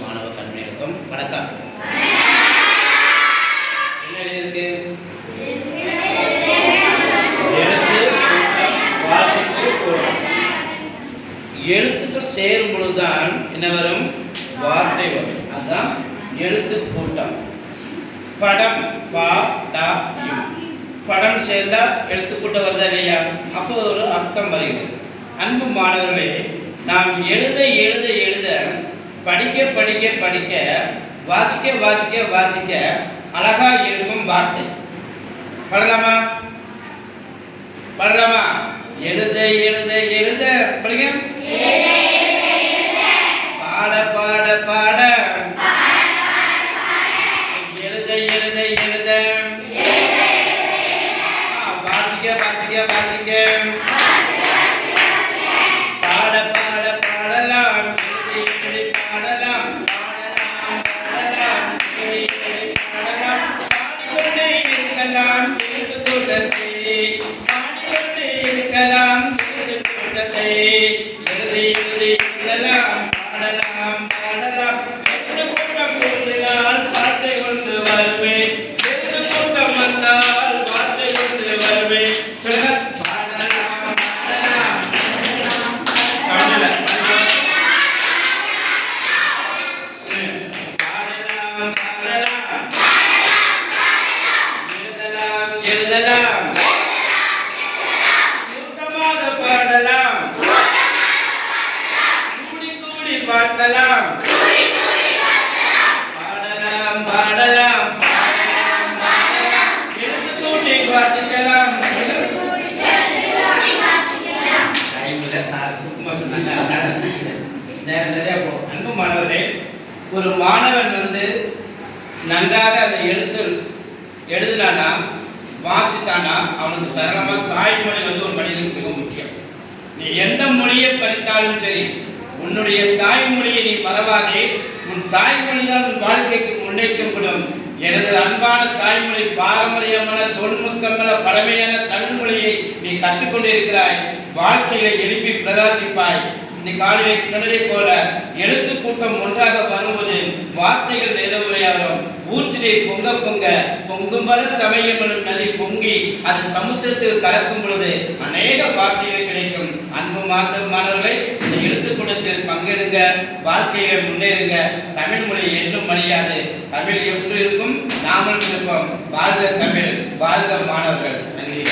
மாணவ கண்மைகளுக்கும் வணக்கம் என்ன எழுதியிருக்கு எழுத்துக்கள் சேரும் பொழுதுதான் என்ன வரும்? வார்த்தை வரும். அதுதான் எழுத்து கூட்டம். படம் பா டா படம் சேர்ந்தா எழுத்து கூட்டம் வருதா இல்லையா? அப்போ ஒரு அர்த்தம் வருகிறது. அன்பு மாணவர்களே நாம் எழுத எழுத எழுத படிக்க படிக்க படிக்க வாசிக்க வாசிக்க வாசிக்க அழகா இருக்கும் வார்த்தை. படலாமா? படலாமா? எழுத எழுத எழுத. படிங்க. பாட பாட பாட. எழுத எழுத எழுத. வாசிக்க வாசிக்க வாசிக்க. பாடலாம் எழுதலாம், சுத்தமாக கூட்டமாக பாடலாம். கூடி கூடி பார்க்கலாம். பாடலாம் பாடலாம். எழுந்து கூட்டி வாசிக்கலாம். அன்பு மாணவரே ஒரு மாணவன் வந்து நன்றாக அதை எழுத்து எழுதுனானா வாசித்தானா? அவனுக்கு சரளமாக தாய்மொழி வந்து ஒரு மனிதனுக்கு மிக முக்கியம். நீ எந்த மொழியை படித்தாலும் சரி உன்னுடைய தாய்மொழியை நீ பரவாதே உன் தாய்மொழிதான் உன் வாழ்க்கைக்கு முன்னேற்றப்படும் எனது அன்பான தாய்மொழி பாரம்பரியமான தொன்முக்கமான பழமையான தமிழ் மொழியை நீ கற்றுக்கொண்டிருக்கிறாய். வாழ்க்கையில எழுப்பி பிரகாசிப்பாய். இந்த காலையை சொன்னதை போல எழுத்து கூட்டம் ஒன்றாக வரும்போது வார்த்தைகள் நிலவுரையாகும் ஊற்றிலே பொங்க பொங்க பொங்கும் வர சமயம் எனும் நதி பொங்கி அது சமுத்திரத்தில் கலக்கும் பொழுது அநேக வார்த்தைகள் கிடைக்கும். அன்பு மாற்ற மாணவர்களை இந்த எழுத்துக்கூடத்தில் பங்கெடுங்க வாழ்க்கையில முன்னேறுங்க. தமிழ் மொழி என்றும் மணியாது தமிழ் எப்படி இருக்கும் நாமும் இருப்போம். வாழ்க தமிழ் வாழ்க மாணவர்கள். நன்றி.